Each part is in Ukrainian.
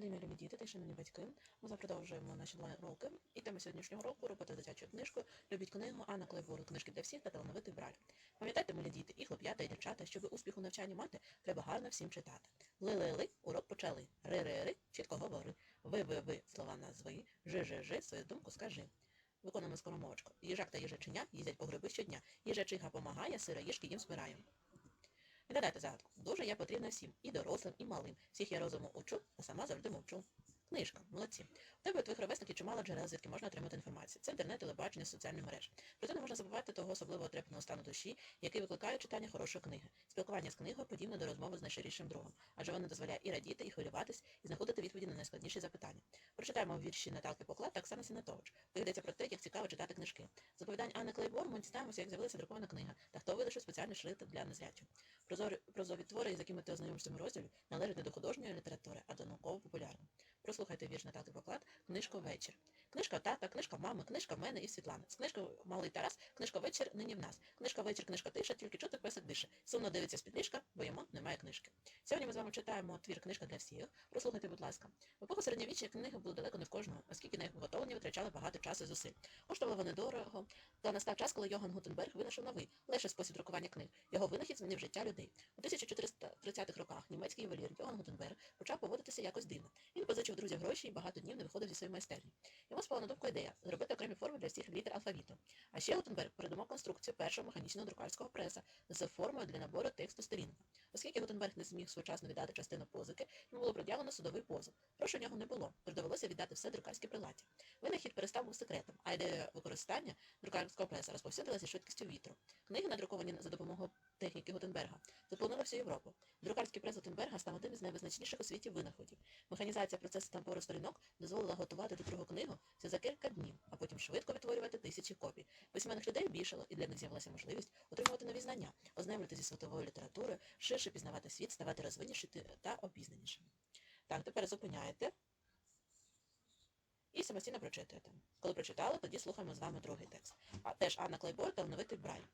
день, мої діти та шановні батьки. Ми продовжуємо наші уроки. І тема сьогоднішнього року робота з дитячою книжкою Любіть книгу Анна Клейвору книжки для всіх та талановитий браль. Пам'ятайте, мої діти, і хлоп'ята, і дівчата, щоб успіху навчанні мати, треба гарно всім читати. Ли-ли-ли, урок почали. Ри-ри-ри, чітко говори. Ви-ви-ви, слова назви. Жи-жи-жи, свою думку скажи. Виконуємо скоромовочку. Їжак та їжаченя їздять по гриби щодня. Їжачиха помагає, сироїжки їм збирає. Відгадайте загадку. Дуже я потрібна всім, і дорослим, і малим. Всіх я розуму учу, а сама завжди мовчу. Книжка, молодці. У тебе твоїх ровесників чимало джерел, звідки можна отримати інформацію. Це інтернет, телебачення, соціальні мережі. Проте не можна забувати того особливого трепетного стану душі, який викликає читання хорошої книги. Спілкування з книгою подібне до розмови з найширішим другом, адже воно дозволяє і радіти, і хвилюватись, і знаходити відповіді на найскладніші запитання. Прочитаємо вірші Наталки Поклад та Оксани Сінатович. Йдеться про те, як цікаво читати книжки. З оповідань Анни Клейбор ми дізнаємося, як з'явилася друкована книга та хто вилишив спеціальний шрифт для незрячих. Прозорі прозові твори, з якими ти ознайомишся в розділі, належать не до художньої літератури, а до науково-популярної. Прослухайте вірш на Наталки Поклад, книжку вечір. Книжка тата, книжка мами, книжка мене і Світлана. З книжкою малий Тарас, книжка вечір нині в нас. Книжка вечір, книжка тиша, тільки чути песик дише. Сумно дивиться з-під ліжка, бо йому немає книжки. Сьогодні ми з вами читаємо твір книжка для всіх. Прослухайте, будь ласка. В епоху середньовіччя книги були далеко не в кожного, оскільки витрачали багато часу і зусиль. Коштували вони дорого, та настав час, коли Йоган Гутенберг винайшов новий, легший спосіб друкування книг. Його винахід змінив життя людей. У 1430-х роках німецький ювелір Йоган Гутенберг почав поводитися якось дивно. Він позичив друзів гроші і багато днів не виходив зі своєї майстерні. Йому спала на думку ідея зробити окремі форми для всіх літер алфавіту. А ще Гутенберг придумав конструкцію першого механічного друкарського преса з формою для набору тексту сторінка. Оскільки Гутенберг не зміг своєчасно віддати частину позики, йому було пред'явлено судовий позов. Грошей у нього не було, тож довелося віддати все друкарське приладдя. Винахід перестав був секретом, а ідея використання друкарського преса розповсюдилася швидкістю вітру. Книги, надруковані за допомогою техніки Гутенберга, заполонили всю Європу. Друкарський прес Гутенберга став одним із найвизначніших у світі винаходів. Механізація процесу тампору сторінок дозволила готувати до другу книгу все за кілька днів, а потім швидко відтворювати тисячі копій. Письменних людей більшало, і для них з'явилася можливість отримувати нові знання, ознайомити зі світовою літературою, ширше пізнавати світ, ставати розвиннішим та обізнанішим. Так, тепер зупиняєте і самостійно прочитуєте. Коли прочитали, тоді слухаємо з вами другий текст. А теж Анна Клейбор талановитий Брайль.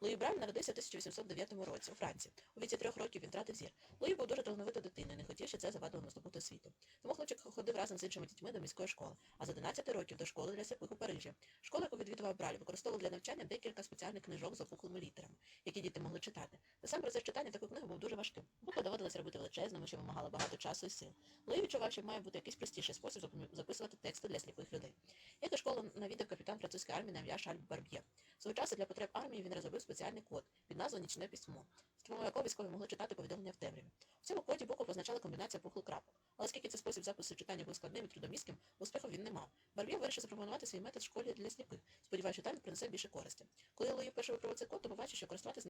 Луї Брайль народився в 1809 році у Франції. У віці трьох років він втратив зір. Луї був дуже талановитою щоб це завадило наступити світу. Тому хлопчик ходив разом з іншими дітьми до міської школи, а з 11 років до школи для сліпих у Парижі. Школа, яку відвідував Брайль, використовувала для навчання декілька спеціальних книжок з опуклими літерами, які діти могли читати. Та сам процес читання такої книги був дуже важким. Буква доводилось робити величезними, що вимагало багато часу і сил. Луї відчував, що має бути якийсь простіший спосіб записувати тексти для сліпих людей. Як і школу навідав капітан французької армії на ім'я Шарль Барб'є. Свого часу для потреб армії він розробив спеціальний код під назвою Нічне письмо, з якого військові могли читати повідомлення в темряві. Запису читання був складним і трудомістким, успіху він не мав. Барб'є вирішив запропонувати свій метод в школі для сліпих, що там принесе більше користі. Коли Луї вперше випробував цей код, то побачив, що користуватися